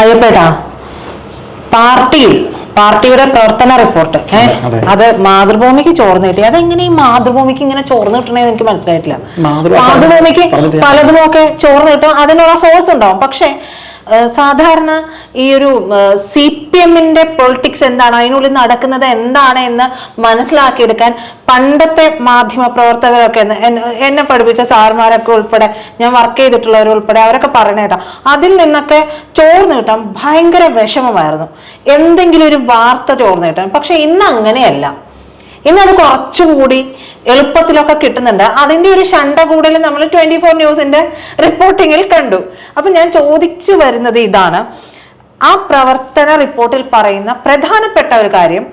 അയ്യപ്പേട്ടാ പാർട്ടിയിൽ പാർട്ടിയുടെ പ്രവർത്തന റിപ്പോർട്ട്. ഏഹ് അതെ. മാതൃഭൂമിക്ക് ചോർന്ന് കിട്ടി. അതെങ്ങനെ ഈ മാതൃഭൂമിക്ക് ഇങ്ങനെ ചോർന്ന് കിട്ടണേന്ന് എനിക്ക് മനസ്സിലായിട്ടില്ല. മാതൃഭൂമി മാതൃഭൂമിക്ക് പലതുമൊക്കെ ചോർന്ന് കിട്ടും. അതിനുള്ള സോഴ്സ് ഉണ്ടാവും. പക്ഷെ സാധാരണ ഈ ഒരു സി പി എമ്മിന്റെ പൊളിറ്റിക്സ് എന്താണ്? അതിനുള്ളിൽ നടക്കുന്നത് എന്താണ് എന്ന് മനസ്സിലാക്കിയെടുക്കാൻ പണ്ടത്തെ മാധ്യമ പ്രവർത്തകരൊക്കെ എന്നെ- പഠിപ്പിച്ച സാർമാരൊക്കെ ഉൾപ്പെടെ ഞാൻ വർക്ക് ചെയ്തിട്ടുള്ളവർ ഉൾപ്പെടെ അവരൊക്കെ പറഞ്ഞ കേട്ടോ. അതിൽ നിന്നൊക്കെ ചോർന്ന് കിട്ടാൻ ഭയങ്കര വിഷമമായിരുന്നു. എന്തെങ്കിലും ഒരു വാർത്ത ചോർന്ന് കിട്ടാൻ. പക്ഷെ ഇന്ന് അങ്ങനെയല്ല. ഇന്ന് അത് കുറച്ചുകൂടി എളുപ്പത്തിലൊക്കെ കിട്ടുന്നുണ്ട്. അതിന്റെ ഒരു ശണ്ട കൂടുതൽ നമ്മൾ ട്വന്റി ഫോർ ന്യൂസിന്റെ റിപ്പോർട്ടിങ്ങിൽ കണ്ടു. അപ്പൊ ഞാൻ ചോദിച്ചു വരുന്നത് ഇതാണ്. ആ പ്രവർത്തന റിപ്പോർട്ടിൽ പറയുന്ന പ്രധാനപ്പെട്ട ഒരു കാര്യം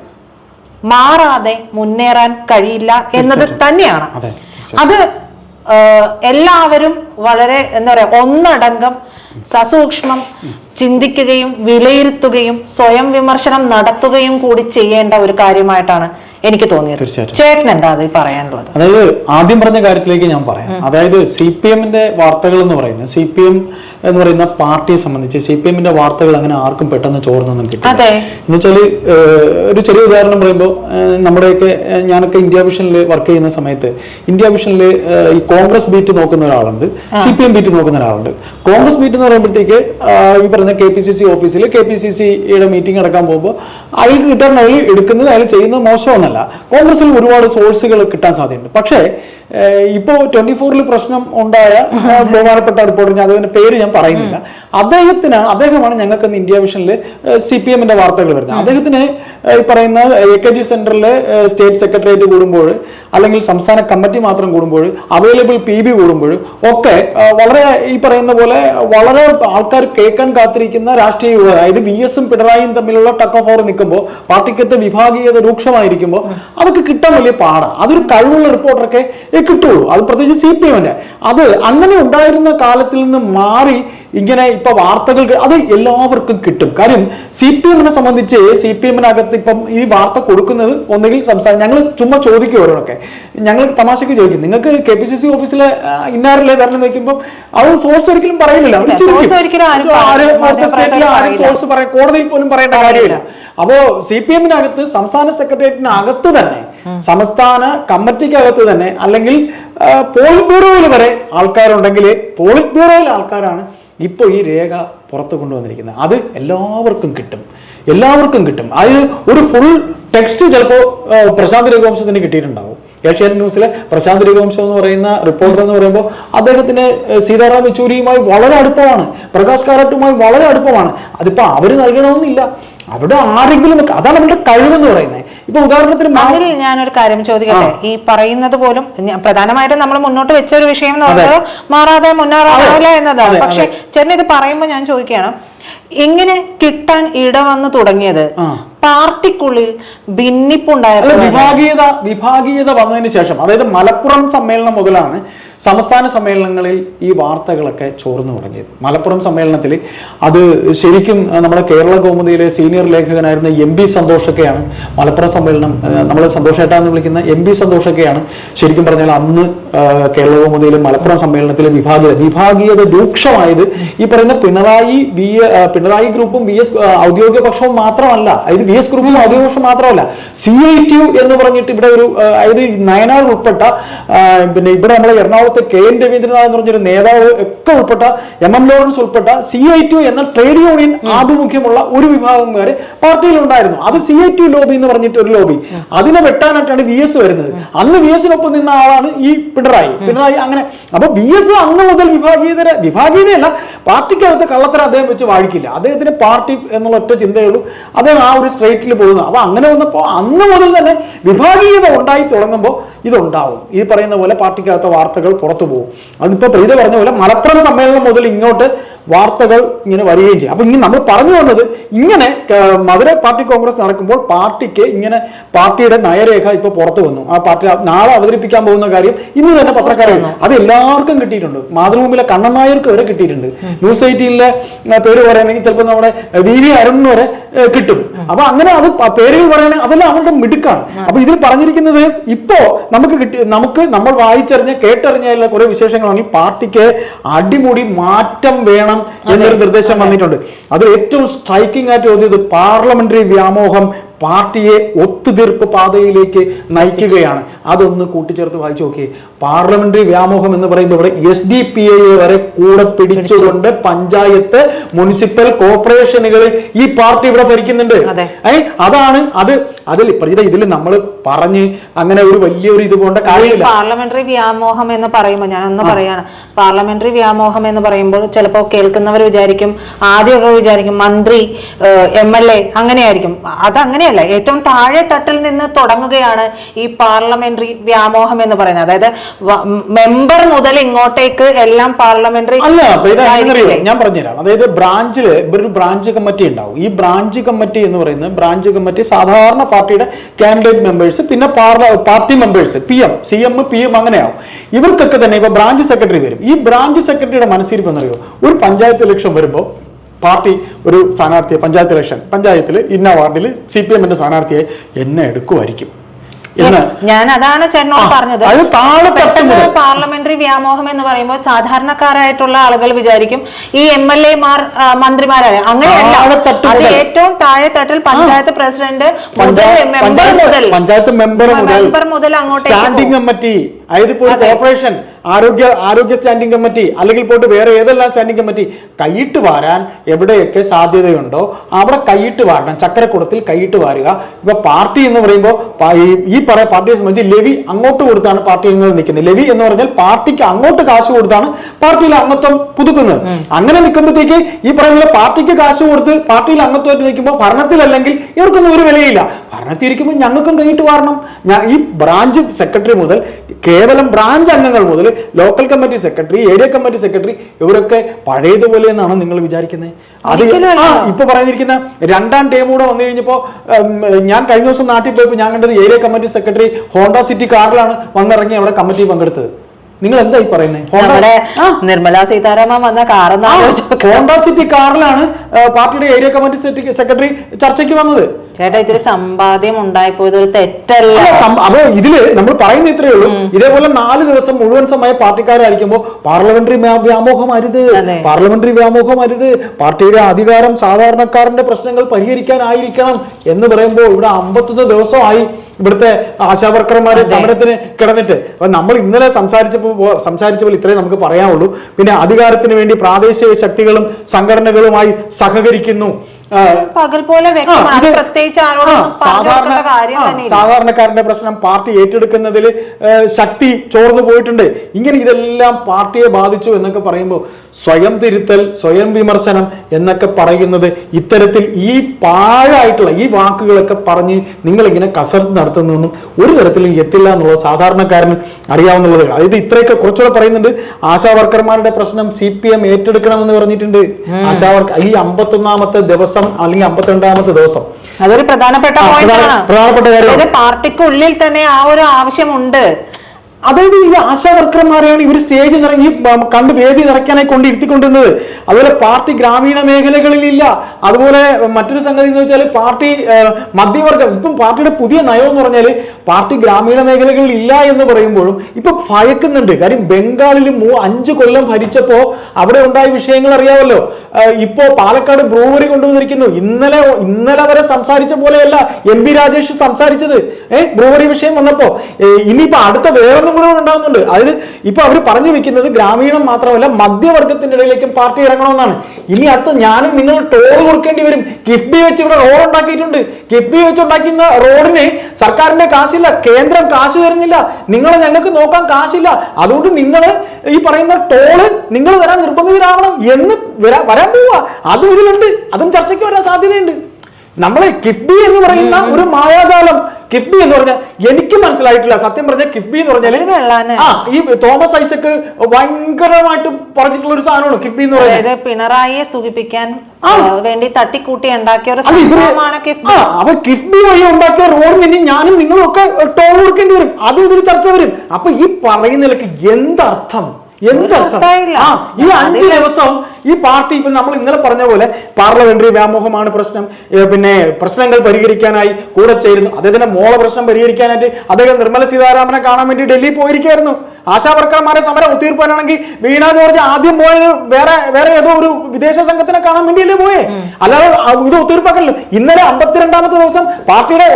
മാറാതെ മുന്നേറാൻ കഴിയില്ല എന്നത് തന്നെയാണ്. അതെ, അത് എല്ലാവരും വളരെ എന്താ പറയാ ഒന്നടങ്കം സസൂക്ഷ്മം ചിന്തിക്കുകയും വിലയിരുത്തുകയും സ്വയം വിമർശനം നടത്തുകയും കൂടി ചെയ്യേണ്ട ഒരു കാര്യമായിട്ടാണ് എനിക്ക് തോന്നിയത്. ചേട്ടൻ എന്താ അത് പറയാനുള്ളത്? അതായത് ആദ്യം പറഞ്ഞ കാര്യത്തിലേക്ക് ഞാൻ പറയാം. അതായത് സി പി എമ്മിന്റെ വാർത്തകൾ എന്ന് പറയുന്നത് സി പി എം എന്ന് പറയുന്ന പാർട്ടിയെ സംബന്ധിച്ച് സി പി എമ്മിന്റെ വാർത്തകൾ അങ്ങനെ ആർക്കും പെട്ടെന്ന് ചോർന്നൊന്നും കിട്ടും. എന്ന് വെച്ചാൽ ഒരു ചെറിയ ഉദാഹരണം പറയുമ്പോൾ നമ്മുടെയൊക്കെ ഞാനൊക്കെ ഇന്ത്യ വിഷനിൽ വർക്ക് ചെയ്യുന്ന സമയത്ത് ഇന്ത്യ വിഷനിൽ ഈ കോൺഗ്രസ് ബീറ്റ് നോക്കുന്ന ഒരാളുണ്ട് സി പി എം ബീറ്റ് നോക്കുന്ന ഒരാളുണ്ട്. കോൺഗ്രസ് ബീറ്റ് എന്ന് പറയുമ്പോഴത്തേക്ക് ഈ പറഞ്ഞ കെ പി സി സി ഓഫീസിൽ കെ പി സി സിയുടെ മീറ്റിംഗ് നടക്കാൻ പോകുമ്പോൾ അയാൾക്ക് കിട്ടാൻ അയാൾ എടുക്കുന്നത് അയാൾ ചെയ്യുന്നത് മോശമൊന്നല്ല. കോൺഗ്രസിൽ ഒരുപാട് സോഴ്സുകൾ കിട്ടാൻ സാധ്യതയുണ്ട്. പക്ഷേ ഏഹ്, ഇപ്പോ ട്വന്റി ഫോറിൽ പ്രശ്നം ഉണ്ടായ ബഹുമാനപ്പെട്ട റിപ്പോർട്ടർ ഞാൻ അതിന്റെ പേര് ഞാൻ പറയുന്നില്ല. അദ്ദേഹത്തിനാണ് അദ്ദേഹമാണ് ഞങ്ങൾക്ക് ഇന്ന് ഇന്ത്യ വിഷനിൽ സി പി എമ്മിന്റെ വാർത്തകൾ വരുന്നത്. അദ്ദേഹത്തിന് ഈ പറയുന്ന എ കെ ജി സെന്ററിലെ സ്റ്റേറ്റ് സെക്രട്ടേറിയറ്റ് കൂടുമ്പോൾ അല്ലെങ്കിൽ സംസ്ഥാന കമ്മിറ്റി മാത്രം കൂടുമ്പോൾ അവൈലബിൾ പി ബി കൂടുമ്പോൾ ഒക്കെ വളരെ ഈ പറയുന്ന പോലെ വളരെ ആൾക്കാർ കേൾക്കാൻ കാത്തിരിക്കുന്ന രാഷ്ട്രീയ യുവ അതായത് വി എസും പിണറായിയും തമ്മിലുള്ള ടക്ക് ഓഫ് ഓർ നിൽക്കുമ്പോൾ പാർട്ടിക്കത്തെ വിഭാഗീയത രൂക്ഷമായിരിക്കുമ്പോൾ അതൊക്കെ കിട്ടാൻ വലിയ പാടാണ് അതൊരു കഴിവുള്ള റിപ്പോർട്ടറൊക്കെ കിട്ടുള്ളൂ. അത് പ്രത്യേകിച്ച് സി പി എമ്മിന്റെ അത് അങ്ങനെ ഉണ്ടായിരുന്ന കാലത്തിൽ നിന്ന് മാറി ഇങ്ങനെ ഇപ്പൊ വാർത്തകൾ അത് എല്ലാവർക്കും കിട്ടും. കാര്യം സി പി എമ്മിനെ സംബന്ധിച്ച് സി പി എമ്മിനകത്ത് ഇപ്പം ഈ വാർത്ത കൊടുക്കുന്നത് ഒന്നുകിൽ സംസാരം ഞങ്ങൾ ചുമ്മാ ചോദിക്കും ഓരോടൊക്കെ ഞങ്ങൾ തമാശക്ക് ചോദിക്കും. നിങ്ങൾക്ക് കെ പി സി സി ഓഫീസിലെ ഇന്നാരല്ലേ തരണം നോക്കുമ്പോൾ അത് സോഴ്സ് ഒരിക്കലും പറയുന്നില്ല. പറയ കോടതിയിൽ പോലും പറയേണ്ട കാര്യമില്ല. അപ്പോ സി പി എമ്മിനകത്ത് സംസ്ഥാന സെക്രട്ടേറിയറ്റിനകത്ത് തന്നെ സംസ്ഥാന കമ്മിറ്റിക്കകത്ത് തന്നെ അല്ലെങ്കിൽ പോളിറ്റ് ബ്യൂറോയിൽ വരെ ആൾക്കാരുണ്ടെങ്കിൽ പോളിറ്റ് ബ്യൂറോയിൽ ആൾക്കാരാണ് ഇപ്പോൾ ഈ രേഖ പുറത്തു കൊണ്ടുവന്നിരിക്കുന്നത്. അത് എല്ലാവർക്കും കിട്ടും. എല്ലാവർക്കും കിട്ടും. അത് ഒരു ഫുൾ ടെക്സ്റ്റ് ചിലപ്പോൾ പ്രശാന്ത് രഘുവംശത്തിന് കിട്ടിയിട്ടുണ്ടാവും. ഏഷ്യാനെറ്റ് ന്യൂസിലെ പ്രശാന്ത് രഘുവംശം എന്ന് പറയുന്ന റിപ്പോർട്ടർ എന്ന് പറയുമ്പോൾ അദ്ദേഹത്തിന് സീതാറാം യെച്ചൂരിയുമായി വളരെ അടുപ്പമാണ്. പ്രകാശ് കാരാട്ടുമായി വളരെ അടുപ്പമാണ്. അതിപ്പോൾ അവർ നൽകണമെന്നില്ല. അവിടെ ആരെങ്കിലും അതാണ് അവരുടെ കഴിവെന്ന് പറയുന്നത്. ഇപ്പൊ ഉദാഹരണത്തിന് അതിൽ ഞാനൊരു കാര്യം ചോദിക്കട്ടെ? ഈ പറയുന്നത് പോലും പ്രധാനമായിട്ടും നമ്മൾ മുന്നോട്ട് വെച്ച ഒരു വിഷയം എന്ന് പറയുന്നത് മാറാതെ മുന്നേറാവില്ല എന്നതാണ്. പക്ഷെ ചേട്ടൻ ഇത് പറയുമ്പോൾ ഞാൻ ചോദിക്കുകയാണ്. എങ്ങനെ കിട്ടാൻ ഇടവന്ന് തുടങ്ങിയത്. പാർട്ടിക്കുള്ളിൽ ഭിന്നിപ്പുണ്ടായ വിഭാഗീയത വിഭാഗീയത വന്നതിന് ശേഷം അതായത് മലപ്പുറം സമ്മേളനം മുതലാണ് സംസ്ഥാന സമ്മേളനങ്ങളിൽ ഈ വാർത്തകളൊക്കെ ചോർന്നു തുടങ്ങിയത്. മലപ്പുറം സമ്മേളനത്തിൽ അത് ശരിക്കും നമ്മുടെ കേരള കൗമുദിയിലെ സീനിയർ ലേഖകനായിരുന്ന എം ബി സന്തോഷൊക്കെയാണ് മലപ്പുറം സമ്മേളനം നമ്മൾ സന്തോഷേട്ടാന്ന് വിളിക്കുന്ന എം ബി സന്തോഷൊക്കെയാണ് ശരിക്കും പറഞ്ഞാൽ അന്ന് കേരള കൗമുദിയിലെ മലപ്പുറം സമ്മേളനത്തിലെ വിഭാഗീയത വിഭാഗീയത രൂക്ഷമായത് ഈ പറയുന്ന പിണറായി വി പിണറായി ഗ്രൂപ്പും വി എസ് ഔദ്യോഗിക പക്ഷവും മാത്രമല്ല അതായത് വി എസ് ഗ്രൂപ്പും ഔദ്യോഗിക പക്ഷം മാത്രമല്ല സി ഐ ടി യു എന്ന് പറഞ്ഞിട്ട് ഇവിടെ ഒരു അതായത് നയനാർ ഉൾപ്പെട്ട പിന്നെ ഇവിടെ നമ്മുടെ എറണാകുളത്തെ കെ എൻ രവീന്ദ്രനാഥ് എന്ന് പറഞ്ഞൊരു നേതാവ് ഒക്കെ ഉൾപ്പെട്ട എം എം ലോറൻസ് ഉൾപ്പെട്ട സി ഐ ടു എന്ന ട്രേഡ് യൂണിയൻ ആഭിമുഖ്യമുള്ള ഒരു വിഭാഗം വരെ പാർട്ടിയിൽ ഉണ്ടായിരുന്നു അത് സി ഐ ടു ലോബി എന്ന് പറഞ്ഞിട്ട് ഒരു ലോബി അതിനെ വെട്ടാനായിട്ടാണ് വി എസ് വരുന്നത്. അന്ന് വി എസിനൊപ്പം നിന്ന ആളാണ് ഈ പിണറായി. പിണറായി അങ്ങനെ. അപ്പൊ വി എസ് അന്ന് മുതൽ വിഭാഗീയതര വിഭാഗീയതയല്ല പാർട്ടിക്കകത്ത് കള്ളത്തരം അദ്ദേഹം വെച്ച് വാഴിക്കില്ല. അദ്ദേഹത്തിന് പാർട്ടി എന്നുള്ള ഒറ്റ ചിന്തയുള്ളൂ. അദ്ദേഹം ആ ഒരു സ്ട്രേറ്റിൽ പോകുന്നു അപ്പൊ അങ്ങനെ വന്നപ്പോൾ അന്ന് മുതൽ തന്നെ വിഭാഗീയത ഉണ്ടായി തുടങ്ങുമ്പോൾ ഇതുണ്ടാവും. ഈ പറയുന്ന പോലെ പാർട്ടിക്കകത്തെ വാർത്തകൾ പുറത്തു പോകും. അതിപ്പോ പ്രീത പറഞ്ഞ പോലെ മലപ്പുറം സമ്മേളനം മുതൽ ഇങ്ങോട്ട് വാർത്തകൾ ഇങ്ങനെ വരികയും ചെയ്യും. അപ്പൊ ഇങ്ങനെ നമ്മൾ പറഞ്ഞു വന്നത് ഇങ്ങനെ മധുര പാർട്ടി കോൺഗ്രസ് നടക്കുമ്പോൾ പാർട്ടിക്ക് ഇങ്ങനെ പാർട്ടിയുടെ നയരേഖ ഇപ്പൊ പുറത്തു വന്നു. ആ പാർട്ടി നാളെ അവതരിപ്പിക്കാൻ പോകുന്ന കാര്യം ഇന്ന് തന്നെ പത്രക്കാരെ അത് എല്ലാവർക്കും കിട്ടിയിട്ടുണ്ട്. മാതൃഭൂമിയിലെ കണ്ണൻ നായർക്ക് വരെ കിട്ടിയിട്ടുണ്ട്. ന്യൂസ് എയ്റ്റീനിലെ പേര് പറയുകയാണെങ്കിൽ ചിലപ്പോൾ നമ്മുടെ വി വി അരുണിന് വരെ കിട്ടും. അപ്പൊ അങ്ങനെ അത് പേരുകൾ പറയുകയാണെങ്കിൽ അതെല്ലാം അവരുടെ മിടുക്കാണ്. അപ്പൊ ഇതിൽ പറഞ്ഞിരിക്കുന്നത് ഇപ്പോ നമുക്ക് കിട്ടി നമുക്ക് നമ്മൾ വായിച്ചറിഞ്ഞ കേട്ടറിഞ്ഞ കുറെ വിശേഷങ്ങളാണെങ്കിൽ പാർട്ടിക്ക് അടിമുടി മാറ്റം വേണം ചെയ്യണം എന്നൊരു നിർദ്ദേശം വന്നിട്ടുണ്ട്. അതിൽ ഏറ്റവും സ്ട്രൈക്കിംഗ് ആയിട്ട് തോന്നിയത് പാർലമെന്ററി വ്യാമോഹം പാർട്ടിയെ ഒത്തുതീർപ്പ് പാതയിലേക്ക് നയിക്കുകയാണ്. അതൊന്ന് കൂട്ടിച്ചേർത്ത് വായിച്ചു നോക്കി പാർലമെന്ററി വ്യാമോഹം എന്ന് പറയുമ്പോൾ ഇവിടെ എസ് ഡി പി ഐ വരെ കൂടെ പിടിച്ചുകൊണ്ട് പഞ്ചായത്ത് മുനിസിപ്പൽ കോർപ്പറേഷനുകൾ ഈ പാർട്ടി ഇവിടെ ഭരിക്കുന്നുണ്ട്. ഏ? അതാണ് അത്. അതിൽ പ്രജിത ഇതിൽ നമ്മൾ പറഞ്ഞ് അങ്ങനെ ഒരു വലിയൊരു ഇത് പോകേണ്ട കാര്യമില്ല. പാർലമെന്ററി വ്യാമോഹം എന്ന് പറയുമ്പോൾ ഞാൻ ഒന്ന് പറയാണ്. പാർലമെന്ററി വ്യാമോഹം എന്ന് പറയുമ്പോൾ ചിലപ്പോൾ കേൾക്കുന്നവർ വിചാരിക്കും ആദ്യമൊക്കെ വിചാരിക്കും മന്ത്രി എം എൽ എ അങ്ങനെയായിരിക്കും. അതങ്ങനെയല്ല ഏറ്റവും താഴെ തട്ടിൽ നിന്ന് തുടങ്ങുകയാണ് ഈ പാർലമെന്ററി വ്യാമോഹം എന്ന് പറയുന്നത്. അതായത് മെമ്പർ മുതൽ ഇങ്ങോട്ടേക്ക് എല്ലാം പാർലമെന്ററി അല്ല ഞാൻ പറഞ്ഞുതരാം. അതായത് ബ്രാഞ്ചിൽ ഒരു ബ്രാഞ്ച് കമ്മിറ്റി ഉണ്ടാവും. ഈ ബ്രാഞ്ച് കമ്മിറ്റി എന്ന് പറയുന്നത് ബ്രാഞ്ച് കമ്മിറ്റി സാധാരണ പാർട്ടിയുടെ കാൻഡിഡേറ്റ് മെമ്പേഴ്സ് പിന്നെ party members P M C M P M അങ്ങനെയാവും. ഇവർക്കൊക്കെ തന്നെ ഇപ്പൊ ബ്രാഞ്ച് സെക്രട്ടറി വരും. ഈ ബ്രാഞ്ച് സെക്രട്ടറിയുടെ മനസ്സിരിപ്പ് എന്നറിയോ ഒരു പഞ്ചായത്ത് ഇലക്ഷൻ വരുമ്പോൾ പാർട്ടി ഒരു സ്ഥാനാർത്ഥിയെ പഞ്ചായത്ത് ഇലക്ഷൻ പഞ്ചായത്തിൽ ഇന്ന വാർഡിൽ സി പി എമ്മിന്റെ സ്ഥാനാർത്ഥിയെ എന്നെ എടുക്കുമായിരിക്കും. ഞാൻ അതാണ് ചേട്ടനോട് പറഞ്ഞത്. പെട്ടെന്ന് പാർലമെന്ററി വ്യാമോഹം എന്ന് പറയുമ്പോൾ സാധാരണക്കാരായിട്ടുള്ള ആളുകൾ വിചാരിക്കും ഈ എം എൽ എമാർ മന്ത്രിമാരായ അങ്ങനെയല്ല. അത് ഏറ്റവും താഴെ തട്ടിൽ പഞ്ചായത്ത് പ്രസിഡന്റ് മുതൽ മെമ്പർ മുതൽ. മെമ്പർ മുതൽ അങ്ങോട്ടേക്ക് സ്റ്റാൻഡിംഗ് കമ്മിറ്റി അതായത് ഇപ്പോൾ. കോർപ്പറേഷൻ ആരോഗ്യ ആരോഗ്യ സ്റ്റാൻഡിംഗ് കമ്മിറ്റി അല്ലെങ്കിൽ പോയിട്ട് വേറെ ഏതെല്ലാം സ്റ്റാൻഡിംഗ് കമ്മിറ്റി കൈയിട്ട് വാരാൻ എവിടെയൊക്കെ സാധ്യതയുണ്ടോ അവിടെ കൈയിട്ട് വാരണം. ചക്കരക്കുടത്തിൽ കൈയിട്ട് വാരുക. ഇപ്പൊ പാർട്ടി എന്ന് പറയുമ്പോൾ ഈ- പറയ പാർട്ടിയെ സംബന്ധിച്ച് ലെവി അങ്ങോട്ട് കൊടുത്താണ് പാർട്ടി അംഗങ്ങൾ നിൽക്കുന്നത്. ലെവി എന്ന് പറഞ്ഞാൽ പാർട്ടിക്ക് അങ്ങോട്ട് കാശ് കൊടുത്താണ് പാർട്ടിയിൽ അംഗത്വം പുതുക്കുന്നത്. അങ്ങനെ നിൽക്കുമ്പോഴത്തേക്ക് ഈ പറയുന്ന പാർട്ടിക്ക് കാശ് കൊടുത്ത് പാർട്ടിയിൽ അംഗത്വമായിട്ട് നിൽക്കുമ്പോൾ ഭരണത്തിലല്ലെങ്കിൽ ഇവർക്കൊന്നും ഒരു വിലയില്ല. ഭരണത്തിൽ ഇരിക്കുമ്പോൾ ഞങ്ങൾക്കും കൈയിട്ട് വാരണം. ഈ ബ്രാഞ്ച് സെക്രട്ടറി മുതൽ കേവലം ബ്രാഞ്ച് അംഗങ്ങൾ മുതൽ local committee secretary area committee secretary ഇവരൊക്കെ പഴയതുപോലെ എന്നാണ് നിങ്ങൾ വിചാരിക്കുന്നത്? അത് ഇപ്പൊ പറഞ്ഞിരിക്കുന്ന രണ്ടാം ടേം കൂടെ വന്നു കഴിഞ്ഞപ്പോ ഞാൻ കഴിഞ്ഞ ദിവസം നാട്ടിൽ പോയപ്പോൾ ഞാൻ കണ്ടത് area committee secretary Honda City കാറിലാണ് വന്നിറങ്ങി അവിടെ കമ്മിറ്റി പങ്കെടുത്തത്. നിങ്ങൾ എന്തായി പറയുന്നത്? നിർമ്മല സീതാരാമൻ വന്ന കാറെന്ന് ഹോണ്ട സിറ്റി കാറിലാണ് പാർട്ടിയുടെ ഏരിയ കമ്മിറ്റി സെക്രട്ടറി ചർച്ചയ്ക്ക് വന്നത്. ചേട്ടാ ഇത്തിരി സമ്പാദ്യം ഉണ്ടായിപ്പോയത് ഒരു തെറ്റല്ല. അപ്പൊ ഇതിൽ നമ്മൾ പറയുന്ന ഇത്രയേ ഉള്ളൂ. ഇതേപോലെ നാല് ദിവസം മുഴുവൻ സമയം പാർട്ടിക്കാരായിരിക്കുമ്പോൾ പാർലമെന്ററി വ്യാമോഹം അരുത് പാർലമെന്ററി വ്യാമോഹം അരുത് പാർട്ടിയുടെ അധികാരം സാധാരണക്കാരന്റെ പ്രശ്നങ്ങൾ പരിഹരിക്കാനായിരിക്കണം എന്ന് പറയുമ്പോൾ ഇവിടെ അമ്പത്തൊന്ന് ദിവസമായി ഇവിടുത്തെ ആശാവർക്കർമാര് സമരത്തിന് കിടന്നിട്ട്. അപ്പൊ നമ്മൾ ഇന്നലെ സംസാരിച്ചപ്പോൾ സംസാരിച്ചപ്പോൾ ഇത്രയും നമുക്ക് പറയാനുള്ളൂ. പിന്നെ അധികാരത്തിന് വേണ്ടി പ്രാദേശിക ശക്തികളും സംഘടനകളുമായി സഹകരിക്കുന്നു. പകൽ പോലെ സാധാരണക്കാരന്റെ പ്രശ്നം പാർട്ടി ഏറ്റെടുക്കുന്നതിൽ ശക്തി ചോർന്നു പോയിട്ടുണ്ട്. ഇങ്ങനെ ഇതെല്ലാം പാർട്ടിയെ ബാധിച്ചു എന്നൊക്കെ പറയുമ്പോൾ സ്വയം തിരുത്തൽ സ്വയം വിമർശനം എന്നൊക്കെ പറയുന്നത് ഇത്തരത്തിൽ ഈ പാഴായിട്ടുള്ള ഈ വാക്കുകളൊക്കെ പറഞ്ഞ് നിങ്ങളിങ്ങനെ കസർത്ത് നടത്തുന്നതൊന്നും ഒരു തരത്തിലും എത്തില്ല എന്നുള്ളത് സാധാരണക്കാരന് അറിയാവുന്നുള്ളത്. അതായത് ഇത്രയൊക്കെ കുറച്ചുകൂടെ പറയുന്നുണ്ട്. ആശാ വർക്കർമാരുടെ പ്രശ്നം സി പി എം ഏറ്റെടുക്കണമെന്ന് പറഞ്ഞിട്ടുണ്ട്. ആശാ വർക്കർ ഈ അമ്പത്തൊന്നാമത്തെ ദിവസം അല്ലെങ്കിൽ അമ്പത്തിരണ്ടാമത്തെ ദിവസം. അതൊരു പ്രധാനപ്പെട്ട പ്രധാനപ്പെട്ട കാര്യം. പാർട്ടിക്കുള്ളിൽ തന്നെ ആ ഒരു ആവശ്യമുണ്ട്. അതായത് ഈ ആശാ വർക്കർമാരെയാണ് ഇവർ സ്റ്റേജ് നിറങ്ങി കണ്ട് വേദി നിറയ്ക്കാനായി കൊണ്ട് ഇരുത്തിക്കൊണ്ടിരുന്നത് അതുപോലെ പാർട്ടി ഗ്രാമീണ മേഖലകളിലില്ല. അതുപോലെ മറ്റൊരു സംഗതി എന്ന് വെച്ചാൽ പാർട്ടി മധ്യവർഗം ഇപ്പം പാർട്ടിയുടെ പുതിയ നയം എന്ന് പറഞ്ഞാൽ പാർട്ടി ഗ്രാമീണ മേഖലകളിൽ ഇല്ല എന്ന് പറയുമ്പോഴും ഇപ്പൊ ഭയക്കുന്നുണ്ട്. കാര്യം ബംഗാളിൽ മൂ അഞ്ച് കൊല്ലം ഭരിച്ചപ്പോ അവിടെ ഉണ്ടായ വിഷയങ്ങൾ അറിയാമല്ലോ ഇപ്പോ പാലക്കാട് ബ്രൂവറി കൊണ്ടുവന്നിരിക്കുന്നു. ഇന്നലെ ഇന്നലെ വരെ സംസാരിച്ച പോലെയല്ല എം പി രാജേഷ് സംസാരിച്ചത്. ഏഹ് ബ്രൂവറി വിഷയം വന്നപ്പോ. ഏഹ്, ഇനിയിപ്പോ അടുത്ത വേറൊന്നും കൂടെ ഉണ്ടാകുന്നുണ്ട്. അതായത് ഇപ്പൊ അവർ പറഞ്ഞു വെക്കുന്നത് ഗ്രാമീണം മാത്രമല്ല മധ്യവർഗത്തിന്റെ ഇടയിലേക്കും പാർട്ടി ഇറങ്ങണമെന്നാണ്. ഇനി അടുത്ത ഞാനും നിങ്ങൾ ടോൾ കൊടുക്കേണ്ടി വരും. കിഫ്ബി വെച്ച് ഇവിടെ റോഡ് ഉണ്ടാക്കിയിട്ടുണ്ട്. കിഫ്ബി വെച്ച് ഉണ്ടാക്കുന്ന റോഡിന് സർക്കാരിന്റെ കാശില്ല കേന്ദ്രം കാശ് തരുന്നില്ല. നിങ്ങളെ ഞങ്ങൾക്ക് നോക്കാൻ കാശില്ല. അതുകൊണ്ട് നിങ്ങൾ ഈ പറയുന്ന ടോൾ നിങ്ങൾ വരാൻ നിർബന്ധിതരാവണം എന്ന് വരാൻ പോവുക അതും ഇതിലുണ്ട്. അതും ചർച്ചയ്ക്ക് വരാൻ സാധ്യതയുണ്ട്. നമ്മളെ കിഫ്ബി എന്ന് പറയുന്ന ഒരു മായാജാലം. കിഫ്ബി എന്ന് പറഞ്ഞാൽ എനിക്ക് മനസ്സിലായിട്ടില്ല. സത്യം പറഞ്ഞ കിഫ്ബി എന്ന് പറഞ്ഞാൽ ആ ഈ തോമസ് ഐസക്ക് ഭയങ്കരമായിട്ട് പറഞ്ഞിട്ടുള്ള ഒരു സാധനമാണ് കിഫ്ബി എന്ന് പറയുന്നത്. പിണറായിയെ. ആ, വേണ്ടി തട്ടിക്കൂട്ടി ഉണ്ടാക്കിയ ഒരു സംഭവമാണ് കിഫ്ബി. അപ്പൊ കിഫ്ബി വഴി ഉണ്ടാക്കിയ റോഡ് ഇനി ഞാനും നിങ്ങളും ഒക്കെ ടോൾ കൊടുക്കേണ്ടി വരും. അതും ഇതിൽ ചർച്ച വരും. അപ്പൊ ഈ പറയുന്നതിലൊക്കെ എന്തർത്ഥം? എന്തർത്ഥം. ആ ഈ അഞ്ച് ദിവസം ഈ പാർട്ടി ഇപ്പം നമ്മൾ ഇന്നലെ പറഞ്ഞ പോലെ പാർലമെന്ററി വ്യാമോഹമാണ് പ്രശ്നം. പിന്നെ പ്രശ്നങ്ങൾ പരിഹരിക്കാനായി കൂടെ ചേരുന്നു. അദ്ദേഹത്തിന്റെ മോള പ്രശ്നം പരിഹരിക്കാനായിട്ട് അദ്ദേഹം നിർമ്മല സീതാരാമനെ കാണാൻ വേണ്ടി ഡൽഹി പോയിരിക്കായിരുന്നു. ആശാ വർക്കർമാരെ സമരം ഒത്തീർപ്പാനാണെങ്കിൽ വീണ ജോർജ് ആദ്യം പോയത് വേറെ വേറെ ഏതോ ഒരു വിദേശ സംഘത്തിനെ കാണാൻ വേണ്ടിയല്ലേ പോയേ? അല്ലാതെ ഇത് ഒത്തീർപ്പാക്കല്ലോ ഇന്നലെ അമ്പത്തിരണ്ടാമത്തെ ദിവസം പാർട്ടിയുടെ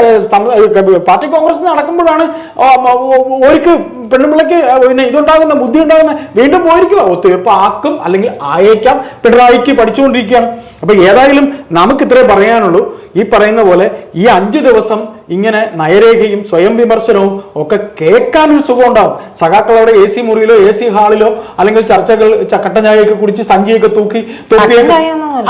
പാർട്ടി കോൺഗ്രസ് നടക്കുമ്പോഴാണ് ഓർക്ക് പെണ്ണുപിള്ളക്ക് പിന്നെ ഇതുണ്ടാകുന്ന ബുദ്ധി ഉണ്ടാകുന്ന വീണ്ടും പോയിരിക്കുക. ഒത്തീർപ്പാക്കും അല്ലെങ്കിൽ ആയേക്കാം. പിണറായിക്ക് പഠിച്ചുകൊണ്ടിരിക്കുകയാണ്. അപ്പൊ ഏതായാലും നമുക്ക് ഇത്രേ പറയാനുള്ളൂ. ഈ പറയുന്ന പോലെ ഈ അഞ്ചു ദിവസം ഇങ്ങനെ നയരേഖയും സ്വയം വിമർശനവും ഒക്കെ കേൾക്കാൻ ഒരു സുഖം ഉണ്ടാവും സഖാക്കൾ അവിടെ എ സി മുറിയിലോ എ സി ഹാളിലോ അല്ലെങ്കിൽ ചർച്ചകൾ കട്ടഞ്ഞായൊക്കെ കുടിച്ച് സഞ്ചിയൊക്കെ തൂക്കി തൂക്കി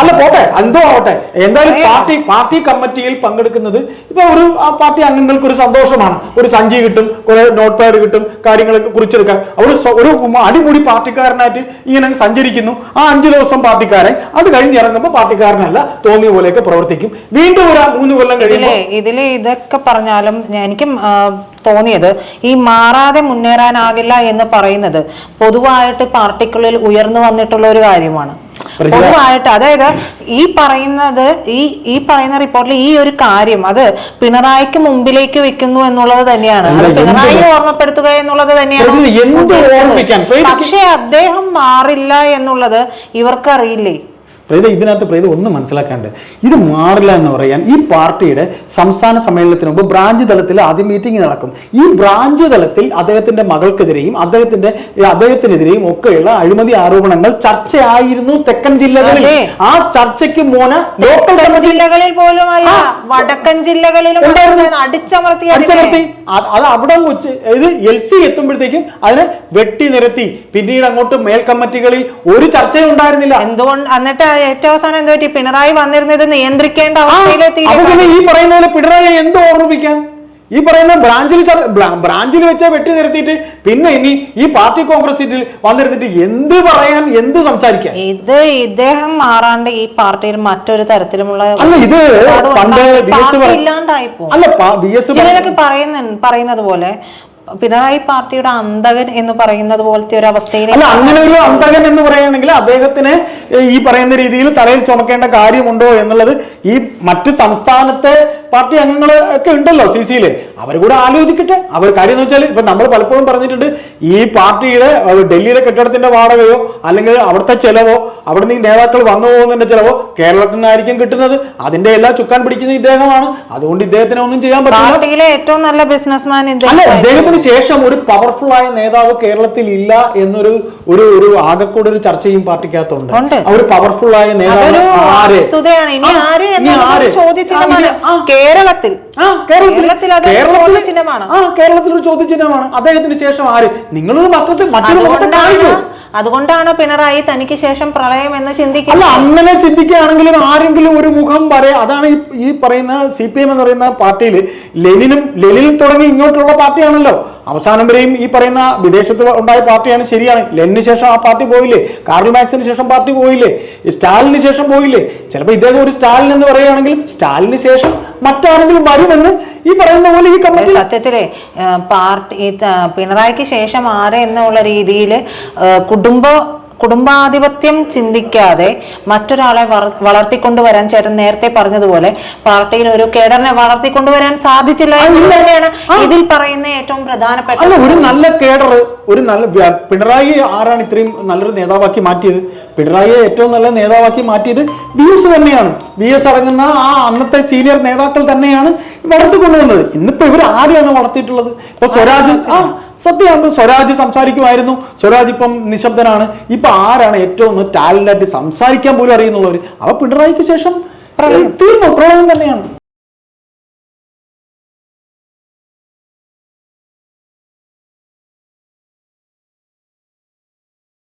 അല്ല പോട്ടെ എന്തോ ആവട്ടെ. എന്തായാലും പാർട്ടി പാർട്ടി കമ്മിറ്റിയിൽ പങ്കെടുക്കുന്നത് ഇപ്പൊ ഒരു ആ പാർട്ടി അംഗങ്ങൾക്ക് ഒരു സന്തോഷമാണ്. ഒരു സഞ്ചി കിട്ടും കുറെ നോട്ട് പാഡ് കിട്ടും കാര്യങ്ങളൊക്കെ കുറിച്ചെടുക്കാൻ. ഒരു ഒരു അടിമുടി പാർട്ടിക്കാരനായിട്ട് ഇങ്ങനെ സഞ്ചരിക്കുന്നു. ആ അഞ്ചു ദിവസം പാർട്ടിക്കാരൻ അത് കഴിഞ്ഞ് ഇറങ്ങുമ്പോൾ പാർട്ടിക്കാരനല്ല തോന്നിയ പോലെയൊക്കെ പ്രവർത്തിക്കും. വീണ്ടും ഒരു മൂന്ന് കൊല്ലം കഴിയുമ്പോൾ ഇതിലെ ഇതിൽ ഇതൊക്കെ പറഞ്ഞാലും എനിക്കും തോന്നിയത് ഈ മാറാതെ മുന്നേറാനാവില്ല എന്ന് പറയുന്നത് പൊതുവായിട്ട് പാർട്ടിക്കുള്ളിൽ ഉയർന്നു വന്നിട്ടുള്ള ഒരു കാര്യമാണ്. പൊതുവായിട്ട് അതായത് ഈ പറയുന്നത് ഈ ഈ പറയുന്ന റിപ്പോർട്ടിൽ ഈ ഒരു കാര്യം അത് പിണറായിക്ക് മുമ്പിലേക്ക് വെക്കുന്നു എന്നുള്ളത് തന്നെയാണ്. അത് പിണറായി ഓർമ്മപ്പെടുത്തുക എന്നുള്ളത് തന്നെയാണ്. പക്ഷേ അദ്ദേഹം മാറില്ല എന്നുള്ളത് ഇവർക്ക് അറിയില്ലേ പ്രീത ഇതിനകത്ത് പ്രീത ഒന്നും മനസ്സിലാക്കാണ്ട്. ഇത് മാറില്ല എന്ന് പറയാൻ ഈ പാർട്ടിയുടെ സംസ്ഥാന സമ്മേളനത്തിന് മുമ്പ് ബ്രാഞ്ച് തലത്തിൽ ആദ്യം മീറ്റിംഗ് നടക്കും. ഈ ബ്രാഞ്ച് തലത്തിൽ അദ്ദേഹത്തിന്റെ മകൾക്കെതിരെയും അദ്ദേഹത്തിന്റെ അദ്ദേഹത്തിനെതിരെയും ഒക്കെയുള്ള അഴിമതി ആരോപണങ്ങൾ ചർച്ചയായിരുന്നു തെക്കൻ ജില്ലകളിൽ. ആ ചർച്ചയ്ക്ക് മോന ലോക്കൽ ജില്ലകളിൽ പോലും അല്ല വടക്കൻ ജില്ലകളിലും. അടിച്ചമർത്തി. അടിച്ചമർത്തി അത് അവിടെ വെച്ച് ഇത് എൽ സി എത്തുമ്പോഴത്തേക്കും അതിനെ വെട്ടി നിരത്തി. പിന്നീട് അങ്ങോട്ട് മേൽ കമ്മിറ്റികളിൽ ഒരു ചർച്ചയും ഉണ്ടായിരുന്നില്ല. എന്തുകൊണ്ട്? എന്നിട്ട് ഏറ്റവും അവസാനം എന്ത് പറ്റി? പിണറായി വന്നിരുന്നത് നിയന്ത്രിക്കേണ്ട അവസ്ഥയിലെത്തി ഈ പറയുന്ന പോലെ പിണറായി എന്ത് ഓർമ്മിപ്പിക്കാൻ? ഈ പറയുന്ന ബ്രാഞ്ചിൽ ബ്രാഞ്ചിൽ വെച്ച വെട്ടി നിർത്തിയിട്ട് പിന്നെ ഇനി ഈ പാർട്ടി കോൺഗ്രസ് സീറ്റിൽ വന്നിരുന്നിട്ട് എന്ത് പറയാൻ എന്ത് സംസാരിക്കാൻ? ഇത് ഇദ്ദേഹം മാറാണ്ട് ഈ പാർട്ടിയിൽ മറ്റൊരു തരത്തിലുമുള്ള അല്ല ഇത് പണ്ട് ഇല്ലാണ്ടായി അല്ല പറയുന്നത് പോലെ പിണറായി പാർട്ടിയുടെ അന്തകൻ എന്ന് പറയുന്നത് പോലത്തെ ഒരു അവസ്ഥയിൽ അല്ല അങ്ങനെ ഒരു അന്തകൻ എന്ന് പറയുകയാണെങ്കിൽ അദ്ദേഹത്തിന് ഈ പറയുന്ന രീതിയിൽ തലയിൽ ചുമക്കേണ്ട കാര്യമുണ്ടോ എന്നുള്ളത് ഈ മറ്റ് സംസ്ഥാനത്തെ പാർട്ടി അംഗങ്ങൾ ഒക്കെ ഉണ്ടല്ലോ സി സിയിൽ അവർ കൂടെ ആലോചിക്കട്ടെ. അവർ കാര്യം എന്ന് വെച്ചാൽ ഇപ്പൊ നമ്മൾ പലപ്പോഴും പറഞ്ഞിട്ടുണ്ട് ഈ പാർട്ടിയുടെ ഡൽഹിയിലെ കെട്ടിടത്തിന്റെ വാടകയോ അല്ലെങ്കിൽ അവിടുത്തെ ചെലവോ അവിടെ ഈ നേതാക്കൾ വന്നു പോകുന്നതിന്റെ ചെലവോ കേരളത്തിൽ നിന്നായിരിക്കും കിട്ടുന്നത്. അതിന്റെ എല്ലാ ചുക്കാൻ പിടിക്കുന്ന ഇദ്ദേഹമാണ്. അതുകൊണ്ട് ഇദ്ദേഹത്തിന് ഒന്നും ചെയ്യാൻ പറ്റില്ല. ഏറ്റവും നല്ല ബിസിനസ്മാൻ അല്ല ഇദ്ദേഹത്തിന് ശേഷം ഒരു പവർഫുൾ ആയ നേതാവ് കേരളത്തിൽ ഇല്ല എന്നൊരു ഒരു ഒരു ആകെക്കൂടെ ഒരു ചർച്ചയും പാർട്ടിക്കകത്തുണ്ട്. ഒരു പവർഫുൾ ആയ നേതാവ് ആര്? ആര് ചോദ്യചിഹ്നമാണ് കേരളത്തിൽ കേരളത്തിൽ ഒരു ചോദ്യചിഹ്നമാണ്. അദ്ദേഹത്തിന് ശേഷം ആര്? നിങ്ങളൊരു മക്കത്തെ മറ്റൊരു അതുകൊണ്ടാണ്? പിണറായി തനിക്ക് ശേഷം പ്രളയം എന്ന് അല്ല ചിന്തിക്കുന്നത് അങ്ങനെ ചിന്തിക്കുകയാണെങ്കിലും ആരെങ്കിലും ഒരു മുഖം വരെ അതാണ് ഈ പറയുന്ന സി പി എം എന്ന് പറയുന്ന പാർട്ടിയിൽ ലെനിനും ലെനിനും തുടങ്ങി ഇങ്ങോട്ടുള്ള പാർട്ടിയാണല്ലോ. അവസാനം വരെയും ഈ പറയുന്ന വിദേശത്ത് ഉണ്ടായ പാർട്ടിയാണ് ശരിയാണ്. ലെനിന് ശേഷം ആ പാർട്ടി പോയില്ലേ? കാർൽ മാക്സിന് ശേഷം പാർട്ടി പോയില്ലേ? സ്റ്റാലിന് ശേഷം പോയില്ലേ? ചിലപ്പോൾ ഇദ്ദേഹം ഒരു സ്റ്റാലിൻ എന്ന് പറയുകയാണെങ്കിൽ സ്റ്റാലിന് ശേഷം മറ്റാരെങ്കിലും വരുമെന്ന് ഈ പറയുന്ന പോലെ ഈ കമ്മിറ്റി സത്യത്തിലെ പാർട്ടി പിണറായിക്ക് ശേഷം ആരെ എന്നുള്ള രീതിയിൽ കുടുംബ കുടുംബാധിപത്യം ചിന്തിക്കാതെ മറ്റൊരാളെ വളർ- വളർത്തിക്കൊണ്ടുവരാൻ ചേട്ടൻ നേരത്തെ പറഞ്ഞതുപോലെ പാർട്ടിയിൽ ഒരു കേഡറിനെ വളർത്തിക്കൊണ്ടുവരാൻ സാധിച്ചില്ല എന്നുള്ളതാണ് തന്നെയാണ് ഇതിൽ പറയുന്ന ഏറ്റവും പ്രധാനപ്പെട്ട ഒരു നല്ല കേഡർ ഒരു നല്ല പിണറായി ആരാണ് ഇത്രയും നല്ലൊരു നേതാവാക്കി മാറ്റിയത്? പിണറായിയെ ഏറ്റവും നല്ല നേതാവാക്കി മാറ്റിയത് വി എസ് തന്നെയാണ്. വി എസ് അടങ്ങുന്ന ആ അന്നത്തെ സീനിയർ നേതാക്കൾ തന്നെയാണ് വളർത്തിക്കൊണ്ടുവന്നത് ഇന്നിപ്പോ ഇവർ ആരെയാണ് വളർത്തിയിട്ടുള്ളത്? ഇപ്പൊ സ്വരാജ് ആ സത്യമാണ് സ്വരാജ് സംസാരിക്കുമായിരുന്നു. സ്വരാജ് ഇപ്പം നിശബ്ദനാണ്. ഇപ്പൊ ആരാണ് ഏറ്റവും ടാലന്റ് ആയിട്ട് സംസാരിക്കാൻ പോലും അറിയുന്നുള്ളവർ അവ പിണറായിക്ക് ശേഷം തീർന്നു പ്രളയം തന്നെയാണ്.